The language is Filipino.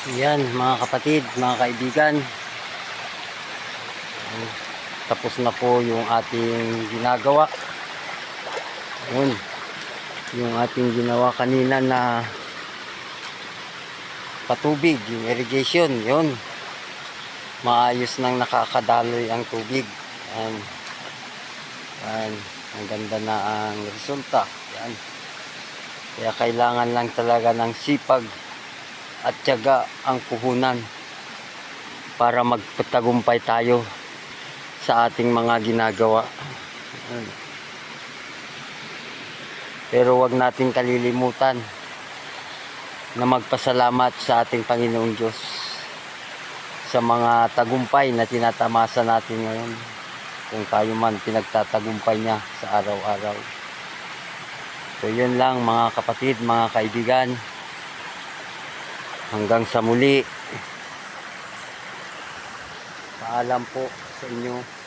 Yan, mga kapatid, mga kaibigan. Tapos na po yung ating ginagawa. Yun. Yung ating ginawa kanina na patubig, yung irrigation, yun. Maayos nang nakakadaloy ang tubig. Yan. Yan. Ang ganda na ang resulta. Yan. Kaya kailangan lang talaga ng sipag at tiyaga ang puhunan para magpatagumpay tayo sa ating mga ginagawa. Pero wag nating kalilimutan na magpasalamat sa ating Panginoong Diyos sa mga tagumpay na tinatamasa natin ngayon kung tayo man pinagtatagumpay niya sa araw-araw. So yun lang mga kapatid, mga kaibigan. Hanggang sa muli. Paalam po sa inyo.